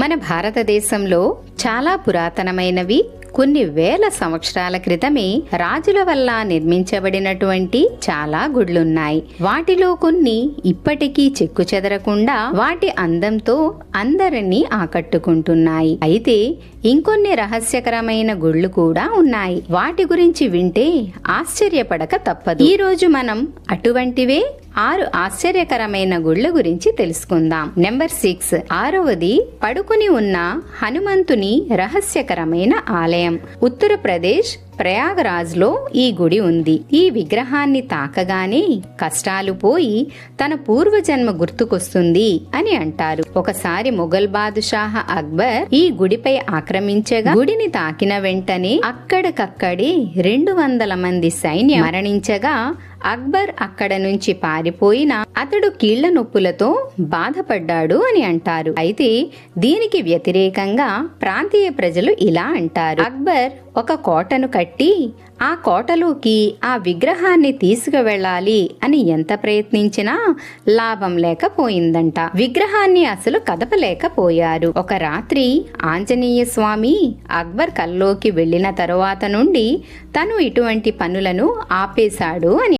మన భారతదేశంలో చాలా పురాతనమైనవి కొన్ని వేల సంవత్సరాల క్రితమే రాజుల వల్ల నిర్మించబడినటువంటి చాలా గుడ్లున్నాయి. వాటిలో కొన్ని ఇప్పటికీ చెక్కు చెదరకుండా వాటి అందంతో అందరినీ ఆకట్టుకుంటున్నాయి. అయితే ఇంకొన్ని రహస్యకరమైన గుళ్ళు కూడా ఉన్నాయి. వాటి గురించి వింటే ఆశ్చర్యపడక తప్పదు. ఈ రోజు మనం అటువంటివే ఆరు ఆశ్చర్యకరమైన గుళ్ళ గురించి తెలుసుకుందాం. Number six. ఆరవది పడుకుని ఉన్న హనుమంతుని రహస్యకరమైన ఆలయం. ఉత్తరప్రదేశ్ ప్రయాగరాజ్లో ఈ గుడి ఉంది. ఈ విగ్రహాన్ని తాకగానే కష్టాలు పోయి తన పూర్వజన్మ గుర్తుకొస్తుంది అని అంటారు. ఒకసారి మొఘల్ బాదుషాహ అక్బర్ ఈ గుడిపై ఆక్రమించగా గుడిని తాకిన వెంటనే అక్కడికక్కడే రెండు వందల మంది సైన్యం మరణించగా అక్బర్ అక్కడ నుంచి పారిపోయిన అతడు కీళ్ళ నొప్పులతో బాధపడ్డాడు అని అంటారు. అయితే దీనికి వ్యతిరేకంగా ప్రాంతీయ ప్రజలు ఇలా అంటారు. అక్బర్ ఒక కోటను కట్టి ఆ కోటలోకి ఆ విగ్రహాన్ని తీసుకువెళ్ళాలి అని ఎంత ప్రయత్నించినా లాభం లేకపోయిందంట. విగ్రహాన్ని అసలు కదపలేకపోయారు. ఒక రాత్రి ఆంజనేయ స్వామి అక్బర్ కల్లోకి వెళ్ళిన తరువాత నుండి తను ఇటువంటి పనులను ఆపేశాడు అని